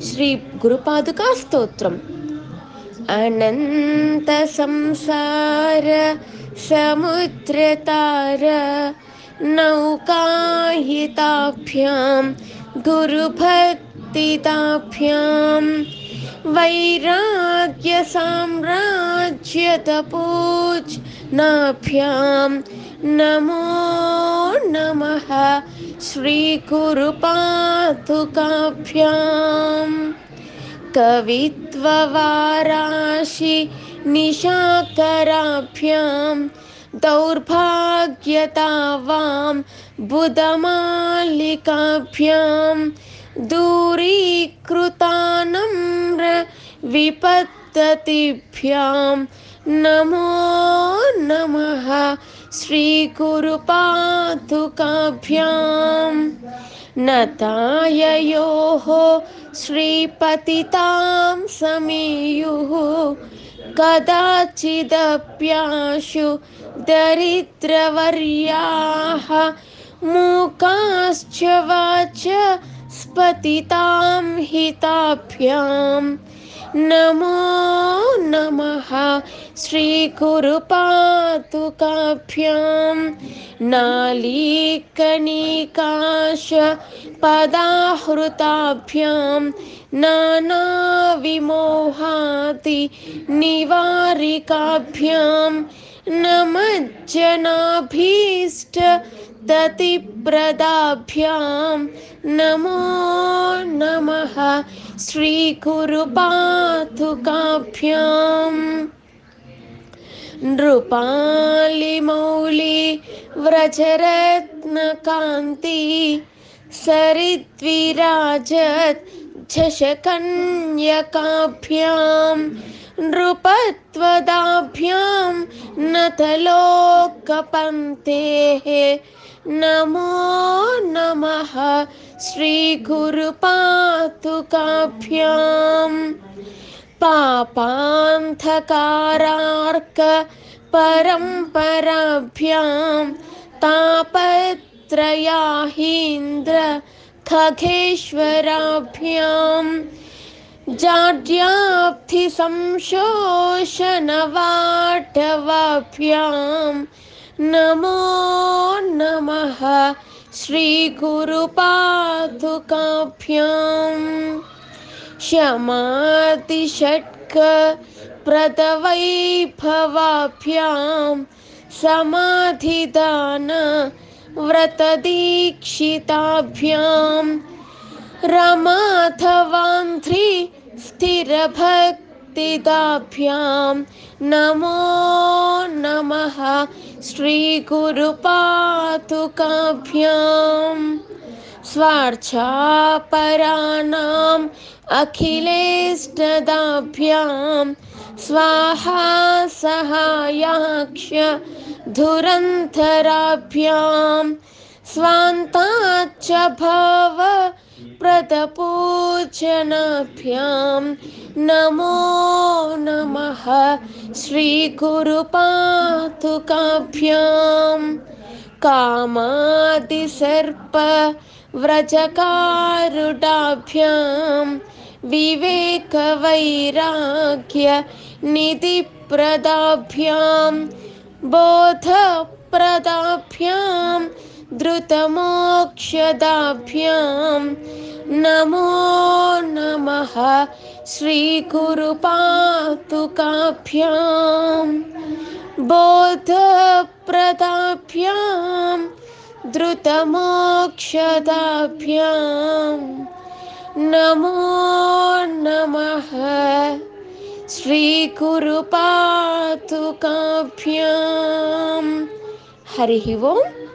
श्री श्रीगुरुपादुकास्तोत्रम् अनन्तसंसार समुद्रतार नौकाहिताभ्यां गुरुभक्तिताभ्यां वैराग्यसाम्राज्यतपूजनाभ्यां नमो नमः श्रीगुरुपादुकाभ्यां कवित्ववाराशि निशाकराभ्यां। दौर्भाग्यतावां बुधमालिकाभ्यां। दूरीकृतानम्र विपत् विपत्ततिभ्यां नमो नमः श्रीकुरुपातुकाभ्यां नताययोः श्रीपतितां समीयुः। कदाचिदप्याशु दरिद्रवर्याः मूकाश्च वाच स्पतितां हिताभ्यां नमो नमः। श्रीगुरुपातुकाभ्यां नालीकनिकाश पदाहृताभ्यां नानाविमोहाति निवारिकाभ्यां नमज्जनाभीष्ट ततिप्रदाभ्यां नमो नमः श्रीकुरुपातुकाभ्याम् नृपालिमौलि व्रजरत्नकान्ति सरिद्विराजत् झषकन्यकाभ्यां नृपत्वदाभ्यां नतलोकपन्तेः नमो नमः श्रीगुरुपातुकाभ्याम् पापान्धकारार्क परम्पराभ्यां तापत्रयाहीन्द्र खगेश्वराभ्यां जाड्याब्धिसंशोषणवाटवाभ्यां नमो नमः श्रीगुरुपातुकाभ्याम् क्षमातिषट्क प्रदवैभवाभ्यां समाधिदान व्रतदीक्षिताभ्यां। रमाथवान्ध्रि स्थिरभक्तिदाभ्यां नमो नमः श्रीगुरुपातुकाभ्याम् स्वार्थापराणाम् अखिलेष्टदाभ्यां स्वाहा सहायाक्ष धुरन्धराभ्यां स्वान्ताच्च भव प्रतपूजनाभ्यां नमो नमः श्रीगुरुपातुकाभ्यां कामादिसर्पव्रजकारुडाभ्यां विवेकवैराग्यनिधिप्रदाभ्यां बोधप्रदाभ्यां द्रुतमोक्षदाभ्यां नमो नमः श्रीगुरुपातुकाभ्यां बोधप्रदाभ्यां द्रुतमोक्षदाभ्यां नमो नमः श्रीगुरुपातुकाभ्यां। हरिः ओम्।